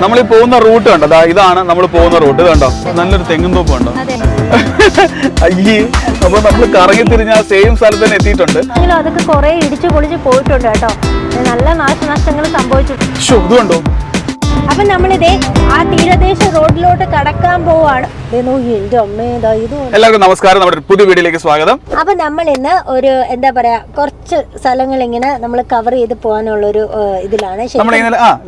നമ്മൾ ഈ പോകുന്ന റൂട്ട് കണ്ടോ? അതാ ഇതാണ് നമ്മൾ പോകുന്ന റൂട്ട് കണ്ടോ? നല്ലൊരു തെങ്ങും തോപ്പ് കണ്ടോ? അയ്യേ അപ്പൊ നമ്മൾ കറങ്ങി തിരിഞ്ഞ ആ സെയിം സ്ഥലത്ത് തന്നെ എത്തിയിട്ടുണ്ട്. അതൊക്കെ കുറെ ഇടിച്ചു പൊളിച്ച് പോയിട്ടുണ്ട് കേട്ടോ. നല്ല നാശനഷ്ടങ്ങൾ സംഭവിച്ചു ഇത് കണ്ടോ? അപ്പൊ നമ്മളിതേ ആ തീരദേശ റോഡിലോട്ട് കടക്കാൻ പോവാണ്. എല്ലാവർക്കും നമസ്കാരം. നമ്മുടെ പുതിയ വീഡിയോയിലേക്ക് സ്വാഗതം. അപ്പൊ നമ്മൾ ഇന്ന് ഒരു എന്താ പറയാ കുറച്ച് സ്ഥലങ്ങൾ ഇങ്ങനെ നമ്മൾ കവർ ചെയ്ത് പോകാനുള്ള ഒരു ഇതിലാണ്.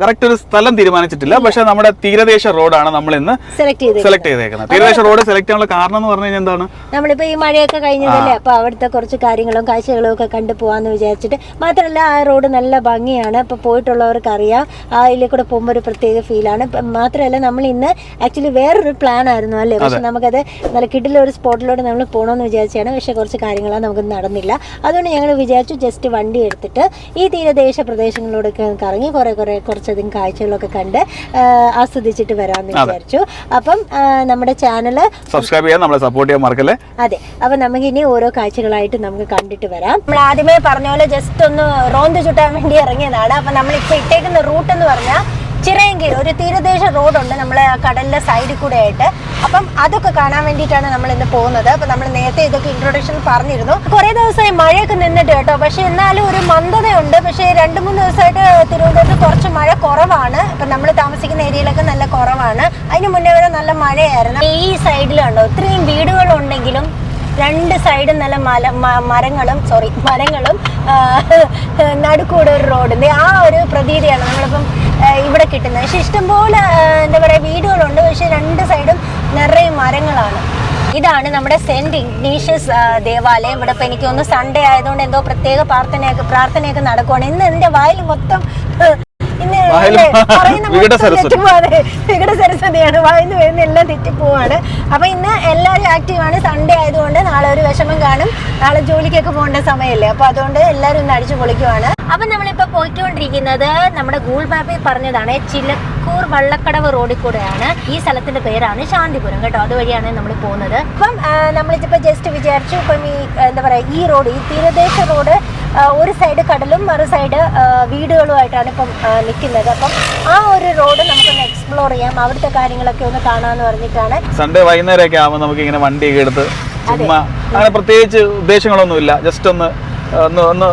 കറക്റ്റ് ഒരു സ്ഥലം തീരുമാനിച്ചിട്ടില്ല. പക്ഷെ നമ്മുടെ തീരദേശ റോഡാണ് നമ്മൾ ഇന്ന് സെലക്ട് ചെയ്ത് സെലക്ട് ചെയ്തേക്കുന്നത്. തീരദേശ റോഡ് സെലക്ട് ചെയ്യാനുള്ള കാരണം എന്ന് പറഞ്ഞു കഴിഞ്ഞാൽ എന്താണ്? നമ്മളിപ്പോ ഈ മഴയൊക്കെ കഴിഞ്ഞതല്ലേ? അപ്പൊ അവിടുത്തെ കുറച്ച് കാര്യങ്ങളും കാഴ്ചകളും ഒക്കെ കണ്ടു പോവാന്ന് വിചാരിച്ചിട്ട് മാത്രമല്ല ആ റോഡ് നല്ല ഭംഗിയാണ്. ഇപ്പൊ പോയിട്ടുള്ളവർക്ക് അറിയാം ആ ഇതിലെ കൂടെ പോകുമ്പോൾ ഒരു പ്രത്യേക ഫീലാണ് മാത്രമല്ല നമ്മൾ ഇന്ന് ആക്ച്വലി വേറൊരു പ്ലാൻ ആയിരുന്നു അല്ലേ? പക്ഷെ നമുക്കത് നല്ല കിട്ടിലെ ഒരു സ്പോട്ടിലോട്ട് നമ്മൾ പോകണമെന്ന് വിചാരിച്ചാണ് പക്ഷെ കുറച്ച് കാര്യങ്ങളാണ് നമുക്ക് നടന്നില്ല. അതുകൊണ്ട് ഞങ്ങൾ വിചാരിച്ചു ജസ്റ്റ് വണ്ടി എടുത്തിട്ട് ഈ തീരദേശ പ്രദേശങ്ങളിലൂടെയൊക്കെ കറങ്ങി കുറെ കുറെ കുറച്ചധികം കാഴ്ചകളൊക്കെ കണ്ട് ആസ്വദിച്ചിട്ട് വരാമെന്ന് വിചാരിച്ചു. അപ്പം നമ്മുടെ ചാനൽ സബ്സ്ക്രൈബ് ചെയ്യാൻ നമ്മളെ സപ്പോർട്ട് ചെയ്യാൻ മറക്കല്ലേ? അതെ. അപ്പൊ നമുക്ക് ഇനി ഓരോ കാഴ്ചകളായിട്ട് നമുക്ക് കണ്ടിട്ട് വരാം. നമ്മൾ ആദ്യമേ പറഞ്ഞ പോലെ ജസ്റ്റ് ഒന്ന് റോന്ത് ചുട്ടാൻ വേണ്ടി ഇറങ്ങിയതാണ്. അപ്പൊ നമ്മൾ ഇപ്പൊ ഇട്ടേക്കുന്ന റൂട്ട് എന്ന് പറഞ്ഞാൽ ചിറയൻകീഴ് ഒരു തീരദേശ റോഡുണ്ട് നമ്മളെ കടലിന്റെ സൈഡിൽ കൂടെ ആയിട്ട് അപ്പം അതൊക്കെ കാണാൻ വേണ്ടിയിട്ടാണ് നമ്മൾ ഇന്ന് പോകുന്നത്. അപ്പൊ നമ്മൾ നേരത്തെ ഇതൊക്കെ ഇൻട്രൊഡക്ഷൻ പറഞ്ഞിരുന്നു. കുറേ ദിവസമായി മഴയൊക്കെ നിന്നിട്ട് കേട്ടോ. പക്ഷെ എന്നാലും ഒരു മന്ദതയുണ്ട്. പക്ഷേ രണ്ട് മൂന്ന് ദിവസമായിട്ട് തിരുവനന്തപുരത്ത് കുറച്ച് മഴ കുറവാണ്. ഇപ്പൊ നമ്മൾ താമസിക്കുന്ന ഏരിയയിലൊക്കെ നല്ല കുറവാണ്. അതിന് മുന്നേ വരെ നല്ല മഴയായിരുന്നു. ഈ സൈഡിലുണ്ടോ ഇത്രയും വീടുകളുണ്ടെങ്കിലും രണ്ട് സൈഡും നല്ല മല മരങ്ങളും സോറി മരങ്ങളും നടുക്കൂടെ ഒരു റോഡ് ആ ഒരു പ്രതീതിയാണ് നമ്മളിപ്പം ഇവിടെ കിട്ടുന്നത്. പക്ഷെ ഇഷ്ടംപോലെ എന്താ പറയുക വീടുകളുണ്ട്. പക്ഷെ രണ്ട് സൈഡും നിറയെ മരങ്ങളാണ്. ഇതാണ് നമ്മുടെ സെന്റ് ഇഗ്നീഷ്യസ് ദേവാലയം. ഇവിടെ ഇപ്പം എനിക്ക് തോന്നുന്നു സൺഡേ ആയതുകൊണ്ട് എന്തോ പ്രത്യേക പ്രാർത്ഥനയൊക്കെ പ്രാർത്ഥനയൊക്കെ നടക്കുവാണ്. ഇന്ന് എന്റെ വായിൽ മൊത്തം ഇന്ന് വായിൽ അല്ലേ, പറയുന്ന വികട സരസ്വതിയാണ് വായിന്ന് വരുന്ന എല്ലാം തെറ്റിപ്പോവാണ്. അപ്പൊ ഇന്ന് എല്ലാവരും ആക്റ്റീവാണ് സൺഡേ ആയതുകൊണ്ട് നാളെ ഒരു വിഷമം കാണും. നാളെ ജോലിക്കൊക്കെ പോകേണ്ട സമയമല്ലേ അപ്പൊ അതുകൊണ്ട് എല്ലാവരും ഒന്ന് അടിച്ചു പൊളിക്കുവാണ്. അപ്പൊ നമ്മളിപ്പോ പോയിക്കൊണ്ടിരിക്കുന്നത് നമ്മുടെ ഗൂഗിൾ മാപ്പിൽ പറഞ്ഞതാണ് ചിലക്കൂർ വള്ളക്കടവ് റോഡിൽ കൂടെയാണ്. ഈ സ്ഥലത്തിന്റെ പേരാണ് ശാന്തിപുരം കേട്ടോ. അതുവഴിയാണ് നമ്മൾ പോകുന്നത്. അപ്പം നമ്മളിപ്പോ നമ്മളിതിപ്പോ ജസ്റ്റ് വിചാരിച്ചു ഇപ്പം ഈ എന്താ പറയാ ഈ റോഡ് ഈ തീരദേശ റോഡ് ഒരു സൈഡ് കടലും മറു സൈഡ് വീടുകളുമായിട്ടാണ് ഇപ്പം നിൽക്കുന്നത് അപ്പം ആ ഒരു റോഡ് നമുക്കൊന്ന് എക്സ്പ്ലോർ ചെയ്യാം. അവിടുത്തെ കാര്യങ്ങളൊക്കെ ഒന്ന് കാണാമെന്ന് പറഞ്ഞിട്ടാണ്. സൺഡേ വൈകുന്നേരമൊക്കെ ആകുമ്പോൾ നമുക്ക് ഇങ്ങനെ വണ്ടിയൊക്കെ എടുത്ത് ചുമ്മാ അങ്ങനെ പ്രത്യേകിച്ച് ഉദ്ദേശങ്ങളൊന്നുമില്ല. ജസ്റ്റ് ഒന്ന് ഒന്ന് ഒന്ന്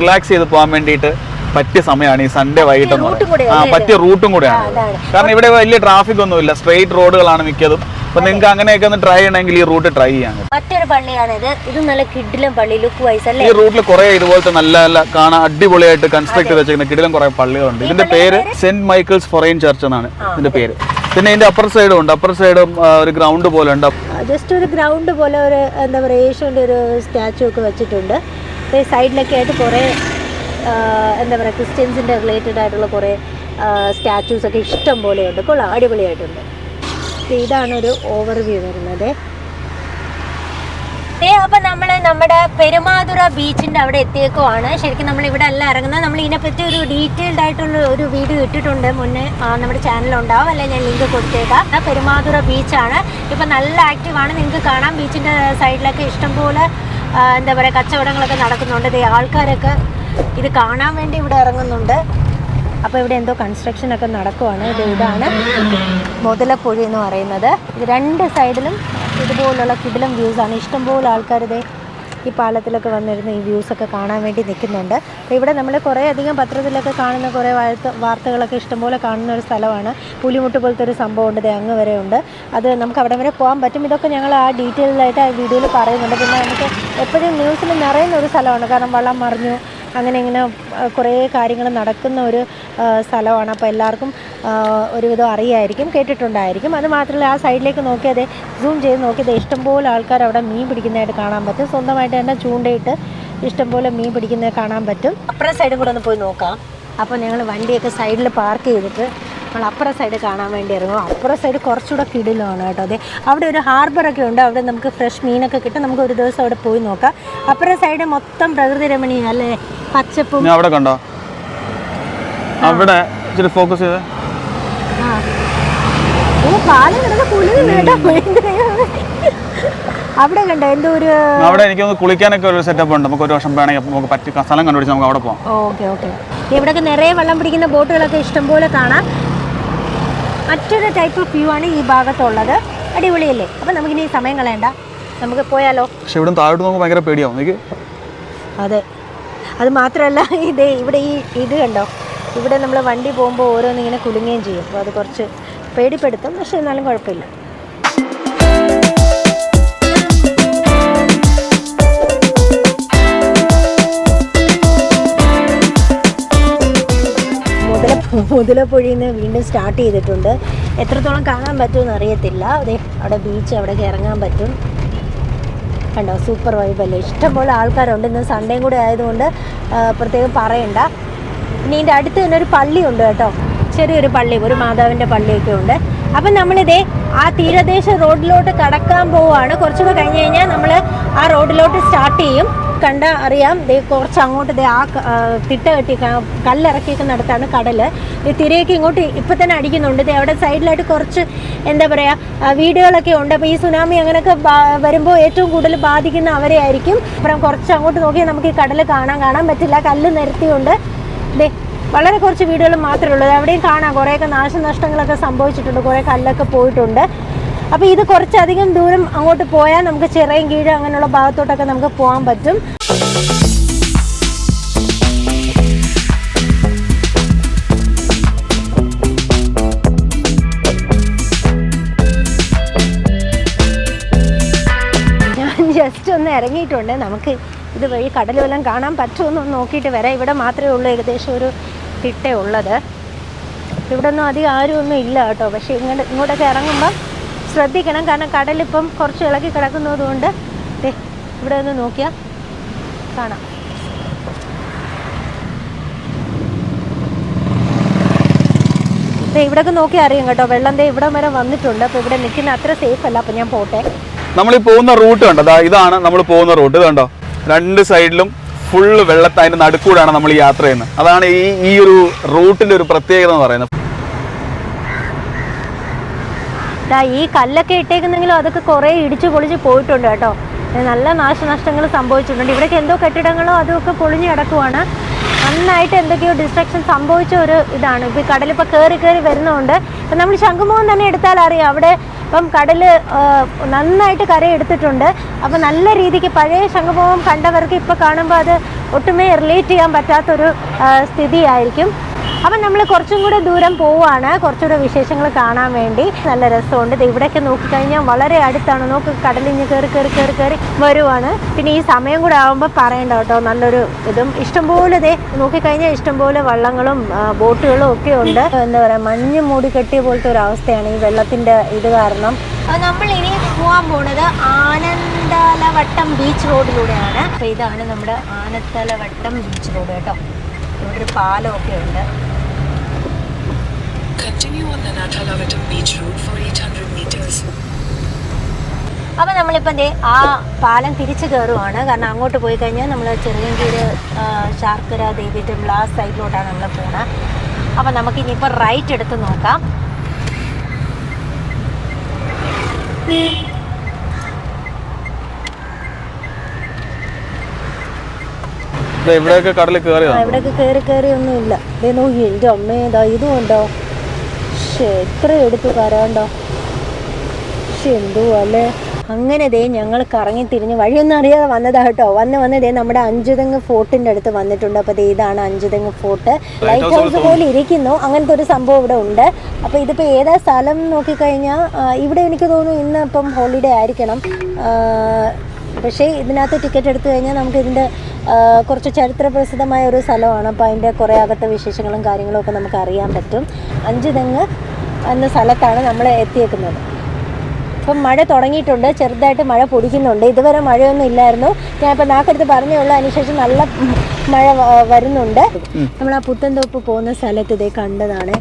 റിലാക്സ് ചെയ്ത് പോകാൻ വേണ്ടിയിട്ട് പറ്റിയ സമയമാണ് ഈ സൺഡേ വൈകിട്ട് ആ പറ്റിയ റൂട്ടും കൂടെയാണ്. കാരണം ഇവിടെ വലിയ ട്രാഫിക് ഒന്നുമില്ല. സ്ട്രെയിറ്റ് റോഡുകളാണ് മിക്കതും. അപ്പൊ നിങ്ങൾക്ക് അങ്ങനെയൊക്കെ ഒന്ന് ട്രൈ ചെയ്യണമെങ്കിൽ ഈ റൂട്ട് ട്രൈ ചെയ്യാൻ മറ്റൊരു പള്ളിയാണിത് ഇത്. നല്ല കിഡിലും പള്ളി ലുക്ക് വൈസ് അല്ലേ? ഈ റൂട്ടിൽ കുറെ ഇതുപോലത്തെ നല്ല നല്ല കാണാൻ അടിപൊളിയായിട്ട് കൺസ്ട്രക്ട് ചെയ്ത് വെച്ചിരിക്കുന്ന കിടിലും കുറെ പള്ളികളുണ്ട്. ഇതിന്റെ പേര് സെന്റ് മൈക്കിൾസ് ഫൊറൈൻ ചർച്ച് എന്നാണ് ഇതിന്റെ പേര്. പിന്നെ ഇതിന്റെ അപ്പർ സൈഡും ഉണ്ട്. അപ്പർ സൈഡും ഒരു ഗ്രൗണ്ട് പോലെ ഉണ്ട്. ജസ്റ്റ് ഒരു ഗ്രൗണ്ട് പോലെ ഒരു എന്താ പറയുക യേശുവിന്റെ ഒരു സ്റ്റാച്ചു ഒക്കെ വെച്ചിട്ടുണ്ട്. സൈഡിലൊക്കെ ആയിട്ട് കുറേ എന്താ പറയുക ക്രിസ്ത്യൻസിന്റെ റിലേറ്റഡ് ആയിട്ടുള്ള കുറേ സ്റ്റാച്യൂസ് ഒക്കെ ഇഷ്ടം പോലെയുണ്ട് കൊള്ളാം അടിപൊളിയായിട്ടുണ്ട്. ഇതാണ് ഒരു ഓവർവ്യൂ വരുന്നത്. അപ്പൊ നമ്മൾ നമ്മുടെ പെരുമാതുറ ബീച്ചിന്റെ അവിടെ എത്തിയേക്കുവാണ്. ശരിക്കും നമ്മൾ ഇവിടെ അല്ല ഇറങ്ങുന്നത്. നമ്മൾ ഇതിനെപ്പറ്റി ഒരു ഡീറ്റെയിൽഡ് ആയിട്ടുള്ള ഒരു വീഡിയോ ഇട്ടിട്ടുണ്ട് മുന്നേ. നമ്മുടെ ചാനൽ ഉണ്ടാവും. അല്ലെ ഞാൻ ലിങ്ക് കൊടുത്തേക്കാം. പെരുമാതുറ ബീച്ചാണ്. ഇപ്പൊ നല്ല ആക്റ്റീവ് ആണ്. നിങ്ങൾക്ക് കാണാം ബീച്ചിന്റെ സൈഡിലൊക്കെ ഇഷ്ടംപോലെ എന്താ പറയാ കച്ചവടങ്ങളൊക്കെ നടക്കുന്നുണ്ട്. ആൾക്കാരൊക്കെ ഇത് കാണാൻ വേണ്ടി ഇവിടെ ഇറങ്ങുന്നുണ്ട്. അപ്പോൾ ഇവിടെ എന്തോ കൺസ്ട്രക്ഷൻ ഒക്കെ നടക്കുവാണ്. ഇത് ഇതാണ് മുതലപ്പുഴ എന്ന് പറയുന്നത്. ഇത് രണ്ട് സൈഡിലും ഇതുപോലുള്ള കിടിലം വ്യൂസ് ആണ്. ഇഷ്ടംപോലെ ആൾക്കാർ ഇതേ ഈ പാലത്തിലൊക്കെ വന്നിരുന്ന ഈ വ്യൂസ് ഒക്കെ കാണാൻ വേണ്ടി നിൽക്കുന്നുണ്ട്. അപ്പോൾ ഇവിടെ നമ്മൾ കുറേ അധികം പത്രത്തിലൊക്കെ കാണുന്ന കുറേ വാർത്ത വാർത്തകളൊക്കെ ഇഷ്ടംപോലെ കാണുന്ന ഒരു സ്ഥലമാണ്. പുലിമുട്ട് പോലത്തെ ഒരു സംഭവം ഉണ്ട് അങ്ങ് വരെ ഉണ്ട്. അത് നമുക്ക് അവിടെ വരെ പോകാൻ പറ്റും. ഇതൊക്കെ ഞങ്ങൾ ആ ഡീറ്റെയിൽഡായിട്ട് ആ വീഡിയോയിൽ പറയുന്നുണ്ട്. പിന്നെ നമുക്ക് എപ്പോഴും ന്യൂസിൽ നിറയുന്ന ഒരു സ്ഥലമാണ്. കാരണം വള്ളം മറിഞ്ഞു അങ്ങനെ ഇങ്ങനെ കുറേ കാര്യങ്ങൾ നടക്കുന്ന ഒരു സ്ഥലമാണ്. അപ്പോൾ എല്ലാവർക്കും ഒരുവിധം അറിയായിരിക്കും കേട്ടിട്ടുണ്ടായിരിക്കും. അത് മാത്രമല്ല ആ സൈഡിലേക്ക് നോക്കിയത് സൂം ചെയ്ത് നോക്കിയത് ഇഷ്ടംപോലെ ആൾക്കാർ അവിടെ മീൻ പിടിക്കുന്നതായിട്ട് കാണാൻ പറ്റും. സ്വന്തമായിട്ട് തന്നെ ചൂണ്ടയിട്ട് ഇഷ്ടംപോലെ മീൻ പിടിക്കുന്നത് കാണാൻ പറ്റും. അപ്പുറം സൈഡും കൂടെ ഒന്ന് പോയി നോക്കാം. അപ്പോൾ ഞങ്ങൾ വണ്ടിയൊക്കെ സൈഡിൽ പാർക്ക് ചെയ്തിട്ട് നമ്മൾ അപ്പുറം സൈഡ് കാണാൻ വേണ്ടി ഇറങ്ങും. അപ്പുറ സൈഡ് കുറച്ചുകൂടെ കിടിലാണ് കേട്ടോ അതെ അവിടെ ഒരു ഹാർബറൊക്കെ ഉണ്ട്. അവിടെ നമുക്ക് ഫ്രഷ് മീനൊക്കെ കിട്ടും. നമുക്ക് ഒരു ദിവസം അവിടെ പോയി നോക്കാം. അപ്പുറ സൈഡ് മൊത്തം പ്രകൃതി രമണീയ അല്ലേ? പച്ചപ്പും. അവിടെ കണ്ടോ? അവിടെ ഫോക്കസ് ചെയ്ത്. ഓ കാലം കിടന്ന് കുളിരുന്നു കേട്ടോ. അവിടെ കണ്ടോ? എന്തോ ഒരു അവിടെ എനിക്ക് കുളിക്കാനൊക്കെ ഒരു സെറ്റപ്പ് ഉണ്ട്. നമുക്ക് ഒരു വർഷം വേണമെങ്കിൽ നമുക്ക് പറ്റി സ്ഥലം കണ്ടുപിടിച്ച് നമുക്ക് അവിടെ പോകാം ഓക്കെ ഓക്കെ. ഇവിടെയൊക്കെ നിറയെ വെള്ളം പിടിക്കുന്ന ബോട്ടുകളൊക്കെ ഇഷ്ടംപോലെ കാണാം. മറ്റൊരു ടൈപ്പ് ഓഫ് വ്യൂ ആണ് ഈ ഭാഗത്തുള്ളത്. അടിപൊളിയല്ലേ? അപ്പം നമുക്കിനി സമയം കളയണ്ട. നമുക്ക് പോയാലോ? പക്ഷെ ഇവിടെ താഴോട്ട് നമുക്ക് ഭയങ്കര പേടിയാവും. എനിക്ക് അതെ. അത് മാത്രമല്ല ഇത് ഇവിടെ ഈ ഇത് കണ്ടോ? ഇവിടെ നമ്മൾ വണ്ടി പോകുമ്പോൾ ഓരോന്നിങ്ങനെ കുലുങ്ങുകയും ചെയ്യും. അപ്പോൾ അത് കുറച്ച് പേടിപ്പെടുത്തും. പക്ഷെ എന്നാലും കുഴപ്പമില്ല. മുതലപ്പുഴയിൽ നിന്ന് വീണ്ടും സ്റ്റാർട്ട് ചെയ്തിട്ടുണ്ട്. എത്രത്തോളം കാണാൻ പറ്റുമെന്ന് അറിയത്തില്ല. അതെ അവിടെ ബീച്ച് അവിടെ ഇറങ്ങാൻ പറ്റും. കണ്ടോ? സൂപ്പർ വൈബ് അല്ലേ? ഇഷ്ടംപോലെ ആൾക്കാരുണ്ട്. ഇന്ന് സൺഡേയും കൂടെ ആയതുകൊണ്ട് പ്രത്യേകം പറയണ്ട. ഇനി ഇതിന്റെ അടുത്ത് തന്നെ ഒരു പള്ളിയുണ്ട് കേട്ടോ. ചെറിയൊരു പള്ളി ഒരു മാതാവിന്റെ പള്ളിയൊക്കെ ഉണ്ട്. അപ്പം നമ്മളിതേ ആ തീരദേശ റോഡിലോട്ട് കടക്കാൻ പോവുകയാണ്. കുറച്ചുകൂടെ കഴിഞ്ഞ് കഴിഞ്ഞാൽ നമ്മൾ ആ റോഡിലോട്ട് സ്റ്റാർട്ട് ചെയ്യും. കണ്ട അറിയാം. ദേ കുറച്ച് അങ്ങോട്ട് ദേ ആ തിട്ട കെട്ടി കല്ലിറക്കിയൊക്കെ നടത്താണ് കടൽ ഈ തിരയൊക്കെ ഇങ്ങോട്ട് ഇപ്പം തന്നെ അടിക്കുന്നുണ്ട്. ദേ അവിടെ സൈഡിലായിട്ട് കുറച്ച് എന്താ പറയുക വീടുകളൊക്കെ ഉണ്ട്. അപ്പോൾ ഈ സുനാമി അങ്ങനെയൊക്കെ വരുമ്പോൾ ഏറ്റവും കൂടുതൽ ബാധിക്കുന്ന അവരെ ആയിരിക്കും. അപ്പുറം കുറച്ച് അങ്ങോട്ട് നോക്കിയാൽ നമുക്ക് ഈ കടൽ കാണാൻ കാണാൻ പറ്റില്ല. കല്ല് നിരത്തിയുണ്ട്. ദേ വളരെ കുറച്ച് വീടുകൾ മാത്രമേ ഉള്ളൂ. അവിടെയും കാണാം. കുറേയൊക്കെ നാശനഷ്ടങ്ങളൊക്കെ സംഭവിച്ചിട്ടുണ്ട്. കുറേ കല്ലൊക്കെ പോയിട്ടുണ്ട്. അപ്പോൾ ഇത് കുറച്ചധികം ദൂരം അങ്ങോട്ട് പോയാൽ നമുക്ക് ചിറയും കീഴ് അങ്ങനെയുള്ള ഭാഗത്തോട്ടൊക്കെ നമുക്ക് പോകാൻ പറ്റും. ജസ്റ്റ് ഒന്ന് ഇറങ്ങിയിട്ടുണ്ട്. നമുക്ക് ഇത് വഴി കടൽ കാണാൻ പറ്റുമെന്ന് നോക്കിയിട്ട് വരാം. ഇവിടെ മാത്രമേ ഉള്ളൂ ഏകദേശം ഒരു തിട്ടേ ഉള്ളത്. ഇവിടെ ഒന്നും അധികം ആരും ഒന്നും ഇല്ല കേട്ടോ. പക്ഷേ ഇങ്ങോട്ട് ഇങ്ങോട്ടൊക്കെ ഇറങ്ങുമ്പം ശ്രദ്ധിക്കണം. കാരണം കടലിപ്പം കുറച്ച് ഇളകി കിടക്കുന്നതുകൊണ്ട് ഇവിടെ ഒന്ന് നോക്കിയാൽ കാണാം. ഇവിടെയൊക്കെ നോക്കി അറിയാം കേട്ടോ. വെള്ളം ദേ ഇവിടം വരെ വന്നിട്ടുണ്ട്. അപ്പോൾ ഇവിടെ നിൽക്കുന്ന അത്ര സേഫ് അല്ല. അപ്പോൾ ഞാൻ പോട്ടെ. നമ്മൾ ഈ പോകുന്ന റൂട്ട് കണ്ടോ? ഇതാണ് നമ്മൾ പോകുന്ന റൂട്ട്. കണ്ടോ? രണ്ട് സൈഡിലും ഫുള്ള് വെള്ളത്തിന്റെ നടുക്കൂടാണ് നമ്മൾ യാത്ര ചെയ്യുന്നത്. അതാണ് ഈ ഈ ഒരു റൂട്ടിന്റെ ഒരു പ്രത്യേകത എന്ന് പറയുന്നത്. ദാ ഈ കല്ലൊക്കെ ഇട്ടേക്കുന്നെങ്കിലും അതൊക്കെ കുറേ ഇടിച്ച് പൊളിച്ച് പോയിട്ടുണ്ട് കേട്ടോ. നല്ല നാശനഷ്ടങ്ങൾ സംഭവിച്ചിട്ടുണ്ട്. ഇവിടേക്ക് എന്തോ കെട്ടിടങ്ങളോ അതൊക്കെ പൊളിഞ്ഞു കിടക്കുവാണ്. നന്നായിട്ട് എന്തൊക്കെയോ ഡിസ്ട്രക്ഷൻ സംഭവിച്ച ഒരു ഇതാണ്. ഇപ്പോൾ കടലിപ്പോൾ കയറി കയറി വരുന്നതുകൊണ്ട് ഇപ്പം നമ്മൾ ശംഖുമുഖം തന്നെ എടുത്താൽ അറിയാം. അവിടെ ഇപ്പം കടൽ നന്നായിട്ട് കരയെടുത്തിട്ടുണ്ട്. അപ്പം നല്ല രീതിക്ക് പഴയ ശംഖുമുഖം കണ്ടവർക്ക് ഇപ്പോൾ കാണുമ്പോൾ അത് ഒട്ടുമേ റിലേറ്റ് ചെയ്യാൻ പറ്റാത്തൊരു സ്ഥിതിയായിരിക്കും. അപ്പം നമ്മൾ കുറച്ചും കൂടെ ദൂരം പോവുകയാണ് കുറച്ചുകൂടെ വിശേഷങ്ങൾ കാണാൻ വേണ്ടി. നല്ല രസമുണ്ട്. ഇവിടെയൊക്കെ നോക്കിക്കഴിഞ്ഞാൽ വളരെ അടുത്താണ്. നോക്ക് കടലിഞ്ഞ് കയറി കയറി കയറി കയറി വരുവാണ്. പിന്നെ ഈ സമയം കൂടെ ആകുമ്പോൾ പറയണ്ട കേട്ടോ. നല്ലൊരു ഇതും. ഇഷ്ടംപോലെ ഇതേ നോക്കിക്കഴിഞ്ഞാൽ ഇഷ്ടംപോലെ വള്ളങ്ങളും ബോട്ടുകളും ഒക്കെ ഉണ്ട്. എന്താ പറയുക മഞ്ഞ് മൂടി കെട്ടിയ പോലത്തെ ഒരു അവസ്ഥയാണ് ഈ വെള്ളത്തിന്റെ ഇത് കാരണം. നമ്മൾ ഇനി പോകാൻ പോണത് ആനന്ദലവട്ടം ബീച്ച് റോഡിലൂടെയാണ്. അപ്പോൾ ഇതാണ് നമ്മുടെ ആനത്തലവട്ടം ബീച്ച് റോഡ് കേട്ടോ. ഇവിടെ ഒരു പാലമൊക്കെ ഉണ്ട്. Nathalavatam Beach Road for 800 meters. അപ്പോൾ നമ്മളിപ്പോൾ ദേ ആ പാലം തിരിച്ചു കയറുവാണ് കാരണം അങ്ങോട്ട് പോയി കഴിഞ്ഞാൽ നമ്മൾ ചെറിയങ്കീര് ശാർക്കര ദേവി ടെമ്പിൾ ആ സൈഡിലോട്ടാണ് നമ്മൾ പോണത് അപ്പം നമുക്ക് ഇനിയിപ്പോൾ റൈറ്റ് എടുത്ത് നോക്കാം. ഇവിടെയൊക്കെ കടലിൽ കയറിയതാണ് ഇവിടെയൊക്കെ കയറി കയറി ഒന്നുമില്ല. നോക്കി എന്റെ അമ്മേ ഇതാ ഇതും ഉണ്ടോ? പക്ഷേ എത്ര എടുത്തു കരണ്ടോ പക്ഷെ എന്തോ അല്ലേ അങ്ങനെ ദേ ഞങ്ങൾ കറങ്ങി തിരിഞ്ഞ് വഴിയൊന്നും അറിയാതെ വന്നതാ കേട്ടോ. വന്ന് വന്ന് ദേ നമ്മുടെ അഞ്ചുതെങ്ങ് ഫോർട്ടിന്റെ അടുത്ത് വന്നിട്ടുണ്ട്. അപ്പോൾ ദേ ഇതാണ് അഞ്ചുതെങ്ങ് ഫോർട്ട്. ലൈറ്റ് ഹൗസ് പോലെ ഇരിക്കുന്നു. അങ്ങനത്തെ ഒരു സംഭവം ഇവിടെ ഉണ്ട്. അപ്പോൾ ഇതിപ്പോ ഏതാ സ്ഥലം നോക്കിക്കഴിഞ്ഞാൽ ഇവിടെ എനിക്ക് തോന്നുന്നു ഇന്ന് ഇപ്പം ഹോളിഡേ ആയിരിക്കണം. പക്ഷേ ഇതിനകത്ത് ടിക്കറ്റ് എടുത്തു കഴിഞ്ഞാൽ നമുക്ക് ഇതിന്റെ കുറച്ച് ചരിത്രപ്രസിദ്ധമായ ഒരു സ്ഥലമാണ്. അപ്പോൾ അതിന്റെ കുറേ അകത്തെ വിശേഷങ്ങളും കാര്യങ്ങളും ഒക്കെ നമുക്ക് അറിയാൻ പറ്റും. അഞ്ച് തെങ്ങ് എന്ന സ്ഥലത്താണ് നമ്മൾ എത്തിയേക്കുന്നത്. ഇപ്പം മഴ തുടങ്ങിയിട്ടുണ്ട്. ചെറുതായിട്ട് മഴ പൊടിക്കുന്നുണ്ട്. ഇതുവരെ മഴയൊന്നും ഇല്ലായിരുന്നു. ഞാൻ ഇപ്പം നാക്കടുത്ത് പറഞ്ഞേ ഉള്ളൂ അതിനുശേഷം നല്ല മഴ വരുന്നുണ്ട്. നമ്മൾ ആ പുത്തൻതോപ്പ് പോകുന്ന സ്ഥലത്ത് ഇതേ കണ്ടതാണ്.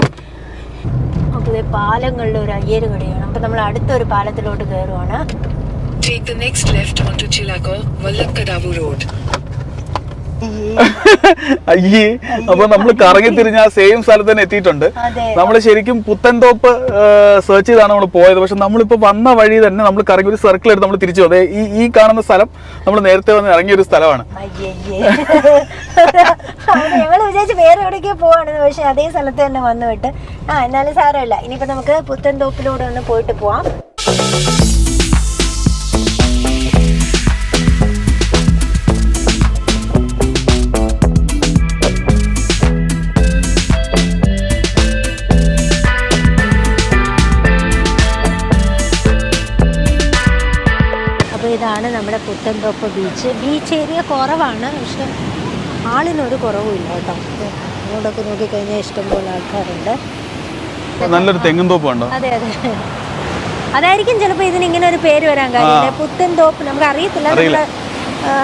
അപ്പോൾ ഇതേ പാലങ്ങളുടെ ഒരു അയ്യര് കടയാണ് അപ്പം നമ്മൾ അടുത്തൊരു പാലത്തിലോട്ട് കയറുവാണ്. Take the next left onto Chilagor, Vallakadavu Road. അയ്യേ അപ്പൊ നമ്മൾ കറങ്ങി തിരിഞ്ഞ ആ സെയിം സ്ഥലത്ത് തന്നെ എത്തിയിട്ടുണ്ട്. നമ്മൾ ശരിക്കും പുത്തൻതോപ്പ് സെർച്ച് ചെയ്താണ് നമ്മൾ പോയത്. പക്ഷെ നമ്മളിപ്പോ വന്ന വഴി തന്നെ നമ്മൾ കറങ്ങി ഒരു സർക്കിൾ എടുത്ത് നമ്മൾ തിരിച്ചു അതെ ഈ ഈ കാണുന്ന സ്ഥലം നമ്മൾ നേരത്തെ വന്ന് ഇറങ്ങിയ ഒരു സ്ഥലമാണ്. ഞങ്ങൾ വിചാരിച്ചു വേറെ എവിടേക്കോ പോവാണെന്ന് പക്ഷെ അതേ സ്ഥലത്ത് തന്നെ വന്നു വിട്ട്. ആ എന്നാലും സാരമില്ല. ഇനിയിപ്പോ നമുക്ക് പുത്തൻതോപ്പിലൂടെ ഒന്ന് പോയിട്ട് പോവാം. പുത്തൻതോപ്പ് ബീച്ച് ബീച്ച് ഏരിയ കുറവാണ്. പക്ഷെ ആളിനൊരു കുറവുമില്ല കേട്ടോ. അങ്ങോട്ടൊക്കെ നോക്കിക്കഴിഞ്ഞാൽ ഇഷ്ടംപോലെ ആൾക്കാരുണ്ട്. നല്ലൊരു തെങ്ങുംതോപ്പ് അതെ അതെ. അതായിരിക്കും ചിലപ്പോൾ ഇതിന് ഇങ്ങനെ ഒരു പേര് വരാൻ കാര്യം. പുത്തൻ തോപ്പ് നമുക്ക് അറിയത്തില്ല നമ്മൾ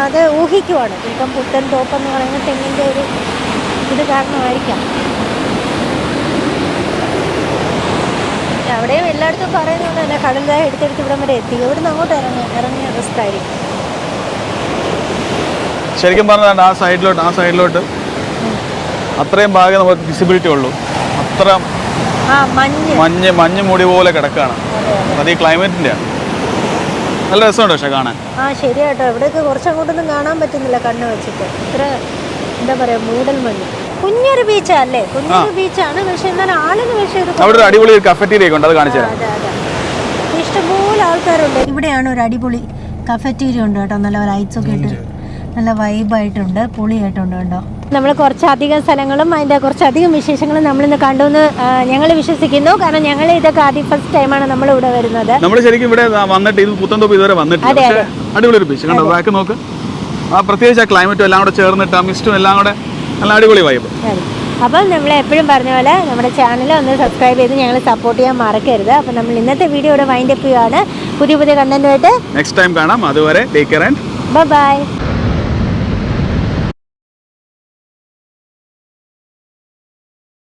അത് ഊഹിക്കുവാണ്. ചിലപ്പം പുത്തൻ തോപ്പ് എന്ന് പറയുന്ന തെങ്ങിന്റെ ഒരു ഇത് കാരണമായിരിക്കാം. അവിടെയും എല്ലായിടത്തും പറയുന്നത് തന്നെ കടലായി എടുത്തെടുത്ത് ഇവിടം വരെ എത്തി. ഇവിടുന്ന് അങ്ങോട്ട് ഇറങ്ങി ഇറങ്ങിയ റിസ്ക് ആയിരിക്കും. ശരിക്കും പറഞ്ഞാൽ ആ സൈഡിലോട്ട് ആ സൈഡിലോട്ട് അത്രയും ഭാഗം നമുക്ക് വിസിബിലിറ്റി ഉള്ളൂ. അത്ര ആ മഞ്ഞ്. മഞ്ഞ് മഞ്ഞ് മൂടി പോലെ കിടക്കാണ്. അതെ ഈ ക്ലൈമറ്റിന്റെ നല്ല രസമുണ്ട് പക്ഷെ കാണാൻ. ആ ശരിയാട്ടോ. ഇവിടെയൊക്കെ കുറച്ചങ്ങോട്ടൊന്നും കാണാൻ പറ്റുന്നില്ല കണ്ണ് വെച്ചിട്ട്. ഇത്ര എന്താ പറയാ മൂടൽ മഞ്ഞ്. കുഞ്ഞൊരു ബീച്ചാ അല്ലേ? കുഞ്ഞൊരു ബീച്ചാണ് പക്ഷെ എന്നാൽ ആളിന് പക്ഷേ അവിടെ ഒരു അടിപൊളി ഒരു കഫറ്റീരിയ ഉണ്ട്. അത് കാണിച്ചു ഇഷ്ടംപോലെ ആൾക്കാരുണ്ട്. ഇവിടെയാണ് ഒരു അടിപൊളി കഫറ്റീരിയ ഉണ്ട് കേട്ടോ. നല്ല ലൈറ്റ്സ് ഒക്കെ ഇട്ട്. നല്ല വൈബായിട്ടുണ്ട് പൊളിയായിട്ടുണ്ട് കേട്ടോ നമ്മൾ കുറച്ചധികം സ്ഥലങ്ങളും അതിന്റെ കുറച്ചധികം വിശേഷങ്ങളും നമ്മൾ ഇന്ന് കണ്ടു എന്ന് ഞങ്ങൾ വിശ്വസിക്കുന്നു. കാരണം ഞങ്ങൾ ഇതൊക്കെ ആദ്യം ഫസ്റ്റ് ടൈമാണ് നമ്മൾ ഇവിടെ വരുന്നത്. നമ്മൾ ശരിക്കും ഇവിടെ വന്നിട്ട് ഇത് പുത്തൻതോപ്പ് ഇതുവരെ വന്നിട്ടില്ല. അതെ, അടിപൊളി ഒരു ബീച്ച് കണ്ടോ ബാക്ക് നോക്ക്. ആ പ്രത്യേകിച്ച് ആ ക്ലൈമറ്റും എല്ലാം കൂടെ ചേർന്നിട്ട് ആ മിസ്റ്റും എല്ലാം കൂടെ നല്ല അടിപൊളി വൈബ്. അപ്പം നമ്മൾ എപ്പോഴും പറഞ്ഞ പോലെ നമ്മുടെ ചാനൽ ഒന്ന് സബ്സ്ക്രൈബ് ചെയ്ത് ഞങ്ങൾ സപ്പോർട്ട് ചെയ്യാൻ മറക്കരുത്. അപ്പം നമ്മൾ ഇന്നത്തെ വീഡിയോ ഇവിടെ വൈൻഡപ്പ് ചെയ്യുകയാണ് പുതിയ പുതിയ കണ്ടന്റുമായിട്ട് നെക്സ്റ്റ് ടൈം കാണാം. അതുവരെ ടേക്ക് കെയർ ആൻഡ് ബൈ